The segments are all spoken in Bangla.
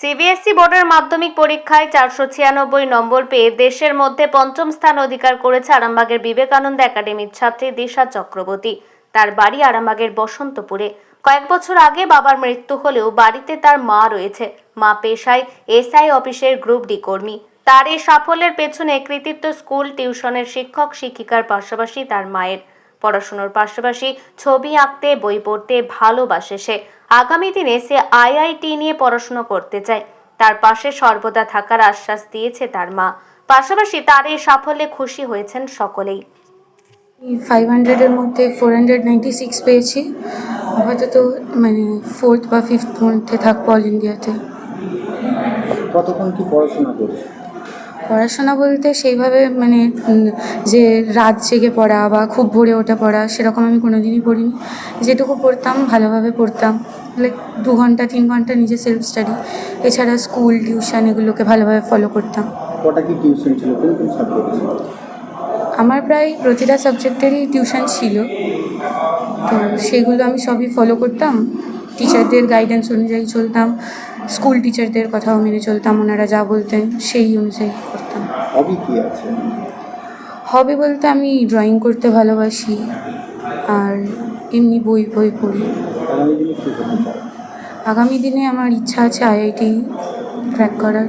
সিবিএসই বোর্ডের মাধ্যমিক পরীক্ষায় চারশো ছিয়ানব্বই নম্বর পেয়ে দেশের মধ্যে পঞ্চম স্থান অধিকার করেছে আরামবাগের বিবেকানন্দ একাডেমির ছাত্রী দিশা চক্রবর্তী। তার বাড়ি আরামবাগের বসন্তপুরে। কয়েক বছর আগে বাবার মৃত্যু হলেও বাড়িতে তার মা রয়েছে। মা পেশায় এসআই অফিসের গ্রুপ ডি কর্মী। তার এই সাফল্যের পেছনে কৃতিত্ব স্কুল, টিউশনের শিক্ষক, শিক্ষিকার পাশাপাশি তার মায়ের। পড়াশোনার পাশাপাশি ছবি আঁকতে বই পড়তে ভালোবাসে সে। আগামী দিনে সে আইআইটি নিয়ে পড়াশোনা করতে চায়। তার পাশে সর্বদা থাকার আশ্বাস দিয়েছে তার মা। পাশাপাশি তার এই সাফল্যে খুশি হয়েছেন সকলেই। ফাইভ হান্ড্রেডের মধ্যে ফোর হান্ড্রেড নাইনটি সিক্স পেয়েছি। আপাতত মানে ফোর্থ বা ফিফথ মধ্যে থাকব অল ইন্ডিয়াতে কতক্ষণ কি পড়াশোনা করছে পড়াশোনা বলতে সেইভাবে মানে যে রাত জেগে পড়া বা খুব ভোরে ওঠা পড়া সেরকম আমি কোনোদিনই পড়িনি। যেটুকু পড়তাম ভালোভাবে পড়তাম। লাইক দু ঘণ্টা তিন ঘণ্টা নিজে সেলফ স্টাডি। এছাড়া স্কুল টিউশন এগুলোকে ভালোভাবে ফলো করতাম। কটা কি টিউশন ছিল? কোন কোন সাবজেক্ট আমার প্রায় প্রতিটা সাবজেক্টেরই টিউশন ছিল। তো সেগুলো আমি সবই ফলো করতাম। টিচারদের গাইডেন্স অনুযায়ী চলতাম। স্কুল টিচারদের কথাও মেনে চলতাম ওনারা যা বলতেন সেই অনুযায়ী করতাম। হবি কি আছে? হবি বলতে আমি ড্রয়িং করতে ভালোবাসি আর এমনি বই বই পড়ি। আগামী দিনে আমার ইচ্ছা আছে আইআইটি ক্র্যাক করার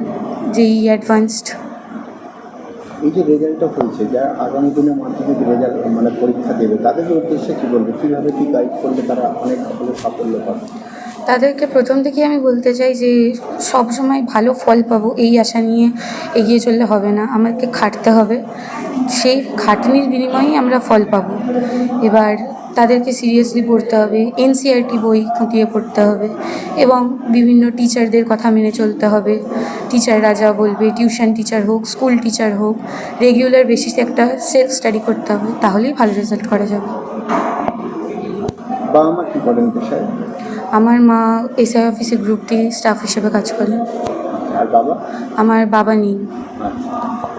যেই অ্যাডভান্সড এই যে রেজাল্টটা হয়েছে যারা আগামী দিনে মাধ্যমিক রেজাল্ট মানে পরীক্ষা দেবে তাদের উদ্দেশ্যে কী বলবে? কীভাবে কী গাইড করলে তারা অনেক ভালো সাফল্য পাবে? তাদেরকে প্রথম থেকেই আমি বলতে চাই যে, সব সময় ভালো ফল পাবো, এই আশা নিয়ে এগিয়ে চললে হবে না। আমাকে খাটতে হবে। সেই খাটনির বিনিময়েই আমরা ফল পাবো। এবার তাদেরকে সিরিয়াসলি পড়তে হবে এনসিআরটি বই খুঁটিয়ে পড়তে হবে এবং বিভিন্ন টিচারদের কথা মেনে চলতে হবে। টিচাররা যা বলবে টিউশন টিচার হোক স্কুল টিচার হোক রেগুলার বেসিসে একটা সেলফ স্টাডি করতে হবে, তাহলেই ভালো রেজাল্ট করা যাবে। বাবা মা কী করেন পেশায় আমার মা এসআই অফিসে গ্রুপ ডি স্টাফ হিসেবে কাজ করে। আর বাবা? আমার বাবা নেই। আচ্ছা।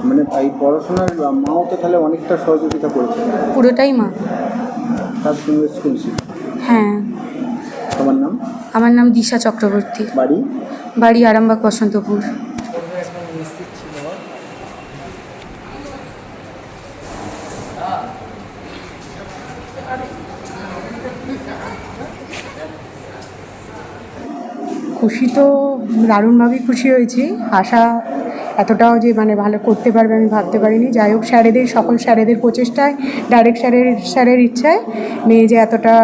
মানে এই পড়াশোনার মাও তো তাহলে অনেকটা সহযোগিতা করেছে। পুরোটাই মা। তার সঙ্গে স্কুল হ্যাঁ। তোমার নাম? আমার নাম দিশা চক্রবর্তী। বাড়ি? বাড়ি আরামবাগ বসন্তপুর। খুশি তো দারুণভাবেই খুশি হয়েছি। আশা এতটাও যে মানে ভালো করতে পারবে আমি ভাবতে পারিনি। যাই হোক, স্যারেদের, সকল স্যারেদের প্রচেষ্টায় ডাইরেক্ট স্যারের স্যারের ইচ্ছায় মেয়ে যে এতটা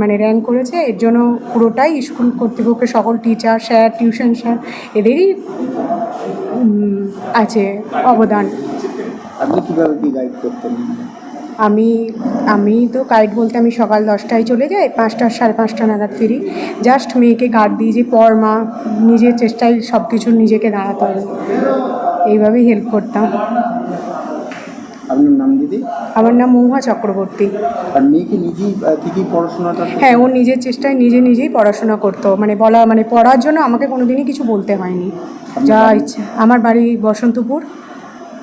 মানে র্যাঙ্ক করেছে, এর জন্য পুরোটাই স্কুল কর্তৃপক্ষের সকল টিচার স্যার টিউশন স্যার, এদেরই আছে অবদান। আপনি কীভাবে গাইড করতেন? আমি আমি তো গাইড বলতে আমি সকাল দশটায় চলে যাই পাঁচটা সাড়ে পাঁচটা নাগাদ ফিরি। জাস্ট মেয়েকে গার্ড দিই যে পর মা নিজের চেষ্টায় সব কিছু নিজেকে দাঁড়াতে হবে। এইভাবেই হেল্প করতাম। আপনার নাম দিদি? আমার নাম মহুয়া চক্রবর্তী। আর মেয়েকে নিজেই আহ, পড়াশোনাটা হ্যাঁ ও নিজের চেষ্টায় নিজে নিজেই পড়াশোনা করতো। মানে বলা মানে পড়ার জন্য আমাকে কোনোদিনই কিছু বলতে হয়নি। যা ইচ্ছে। আমার বাড়ি বসন্তপুর।